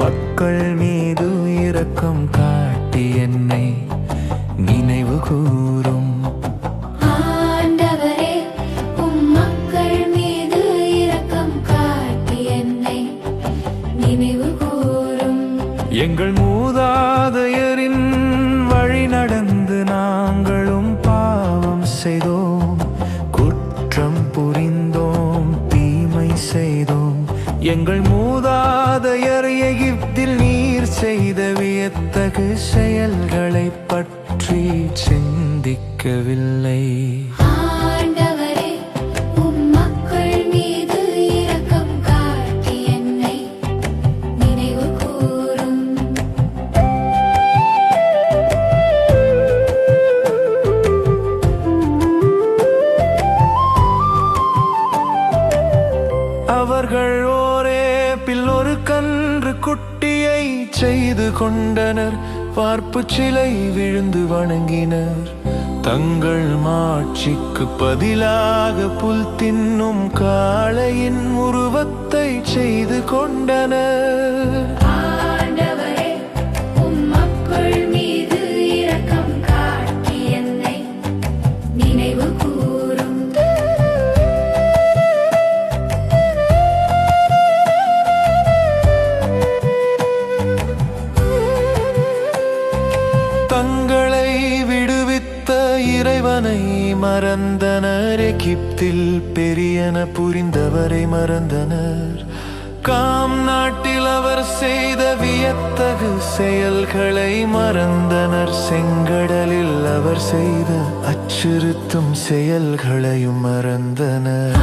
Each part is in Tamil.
மக்கள் மீது இரக்கம் காட்டி என்னை நினைவு கூரும் எங்கள் மூதாதையரின் வழி நடந்து நாங்களும் பாவம் செய்தோம். குற்றம் புரிந்தோம் தீமை செய்தோம். எங்கள் நீர் செய்த வியத்தகு செயல்களை பற்றி சிந்திக்கவில்லை. ஆண்டவரே உம் மக்கள் மீது சிலை செய்து கொண்டனர். பார்ப்பு சிலை விழுந்து வணங்கினர். தங்கள் மாட்சிக்கு பதிலாக புல் தின்னும் காளையின் உருவத்தை செய்து கொண்டனர். தங்களை விடுவித்த இறைவனை மறந்தனர் எகிப்தில் பெரியன புரிந்தவரை மறந்தனர். காம் நாட்டில் அவர் செய்த வியத்தகு செயல்களை மறந்தனர். செங்கடலில் அவர் செய்த அச்சுறுத்தும் செயல்களையும் மறந்தனர்.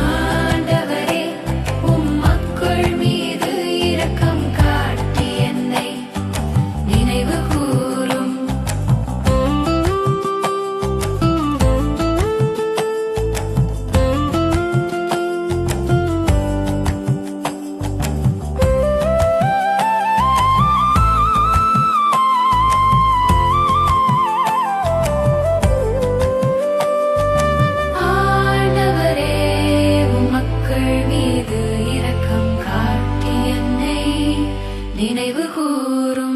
நினைவு கூறும்.